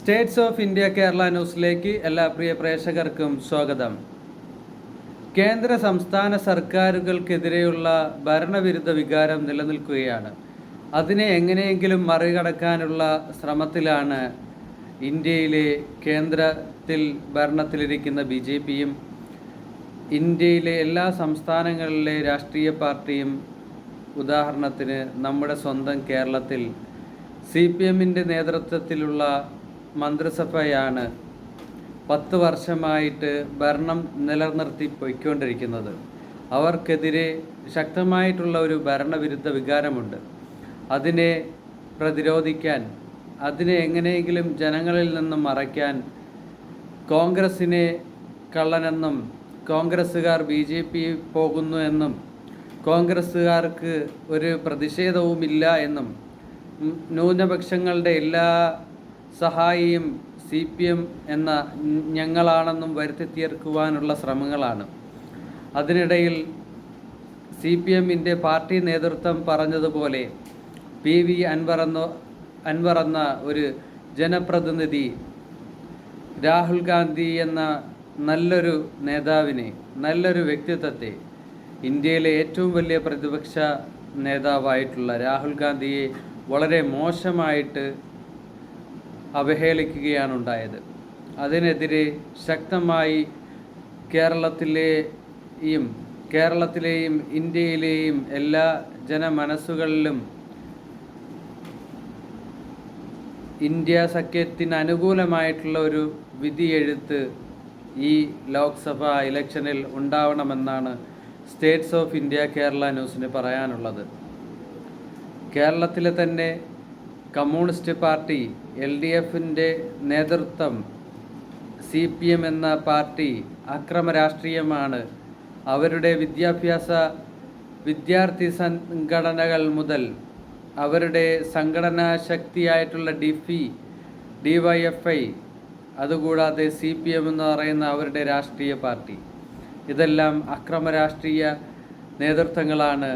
States of India Kerala ന്യൂസിലേക്ക് എല്ലാ പ്രിയ പ്രേക്ഷകർക്കും സ്വാഗതം. കേന്ദ്ര സംസ്ഥാന സർക്കാരുകൾക്കെതിരെയുള്ള ഭരണവിരുദ്ധ വികാരം നിലനിൽക്കുകയാണ്. അതിനെ എങ്ങനെയെങ്കിലും മറികടക്കാനുള്ള ശ്രമത്തിലാണ് ഇന്ത്യയിലെ കേന്ദ്രത്തിൽ ഭരണത്തിലിരിക്കുന്ന ബി ജെ പിയും ഇന്ത്യയിലെ എല്ലാ സംസ്ഥാനങ്ങളിലെ രാഷ്ട്രീയ പാർട്ടിയും. ഉദാഹരണത്തിന് നമ്മുടെ സ്വന്തം കേരളത്തിൽ സി പി എമ്മിന്റെ നേതൃത്വത്തിലുള്ള മന്ത്രിസഭയാണ് പത്ത് വർഷമായിട്ട് ഭരണം നിലനിർത്തി പോയിക്കൊണ്ടിരിക്കുന്നത്. അവർക്കെതിരെ ശക്തമായിട്ടുള്ള ഒരു ഭരണവിരുദ്ധ വികാരമുണ്ട്. അതിനെ പ്രതിരോധിക്കാൻ അതിനെ എങ്ങനെയെങ്കിലും ജനങ്ങളിൽ നിന്നും മറയ്ക്കാൻ കോൺഗ്രസിനെ കള്ളനെന്നും കോൺഗ്രസ്സുകാർ ബി ജെ പി പോകുന്നു എന്നും കോൺഗ്രസ്സുകാർക്ക് ഒരു പ്രതിഷേധവുമില്ല എന്നും ന്യൂനപക്ഷങ്ങളുടെ എല്ലാ സഹായിയും സി പി എം എന്ന ഞങ്ങളാണെന്നും വരുത്തി തീർക്കുവാനുള്ള ശ്രമങ്ങളാണ്. അതിനിടയിൽ സി പി എമ്മിന്റെ പാർട്ടി നേതൃത്വം പറഞ്ഞതുപോലെ പി വി അൻവർ എന്ന അൻവർ എന്ന ഒരു ജനപ്രതിനിധി രാഹുൽ ഗാന്ധി എന്ന നല്ലൊരു നേതാവിനെ നല്ലൊരു വ്യക്തിത്വത്തെ ഇന്ത്യയിലെ ഏറ്റവും വലിയ പ്രതിപക്ഷ നേതാവായിട്ടുള്ള രാഹുൽ ഗാന്ധിയെ വളരെ മോശമായിട്ട് അവഹേളിക്കുകയാണ് ഉണ്ടായത് അതിനെതിരെ ശക്തമായി കേരളത്തിലെയും കേരളത്തിലെയും ഇന്ത്യയിലെയും എല്ലാ ജനമനസ്സുകളിലും ഇന്ത്യ സഖ്യത്തിന് അനുകൂലമായിട്ടുള്ള ഒരു വിധിയെഴുത്ത് ഈ ലോക്സഭ ഇലക്ഷനിൽ ഉണ്ടാവണമെന്നാണ് സ്റ്റേറ്റ്സ് ഓഫ് ഇന്ത്യ കേരള ന്യൂസിന് പറയാനുള്ളത്. കേരളത്തിലെ തന്നെ കമ്മ്യൂണിസ്റ്റ് പാർട്ടി എൽ ഡി എഫിന്റെ നേതൃത്വം സി പി എം എന്ന പാർട്ടി അക്രമ രാഷ്ട്രീയമാണ് അവരുടെ വിദ്യാഭ്യാസ വിദ്യാർത്ഥി സംഘടനകൾ മുതൽ അവരുടെ സംഘടനാ ശക്തിയായിട്ടുള്ള DYFI D Y F I അതുകൂടാതെ സി പി എം എന്ന് പറയുന്ന അവരുടെ രാഷ്ട്രീയ പാർട്ടി. ഇതെല്ലാം അക്രമ രാഷ്ട്രീയ നേതൃത്വങ്ങളാണ്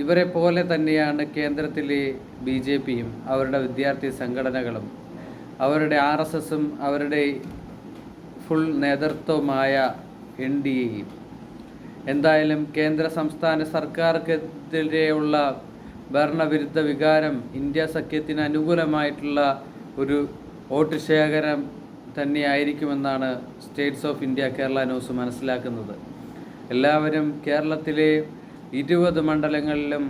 ഇവരെ പോലെ തന്നെയാണ് കേന്ദ്രത്തിലെ ബി ജെ പിയും അവരുടെ വിദ്യാർത്ഥി സംഘടനകളും. അവരുടെ ആർ എസ് എസും അവരുടെ ഫുൾ നേതൃത്വമായ എൻ ഡി എയും. എന്തായാലും കേന്ദ്ര സംസ്ഥാന സർക്കാർക്കെതിരെയുള്ള ഭരണവിരുദ്ധ വികാരം ഇന്ത്യ സഖ്യത്തിന് അനുകൂലമായിട്ടുള്ള ഒരു വോട്ട് ശേഖരം തന്നെയായിരിക്കുമെന്നാണ് states of India Kerala news മനസ്സിലാക്കുന്നത്. എല്ലാവരും കേരളത്തിലെ ഇരുപത് മണ്ഡലങ്ങളിലും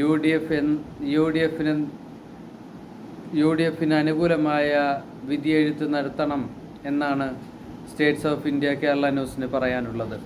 U D F U D എഫിന് യു ഡി എഫിന് അനുകൂലമായ വിധിയെഴുത്ത് നടത്തണം എന്നാണ് സ്റ്റേറ്റ്സ് ഓഫ് ഇന്ത്യ കേരള ന്യൂസിന് പറയാനുള്ളത്.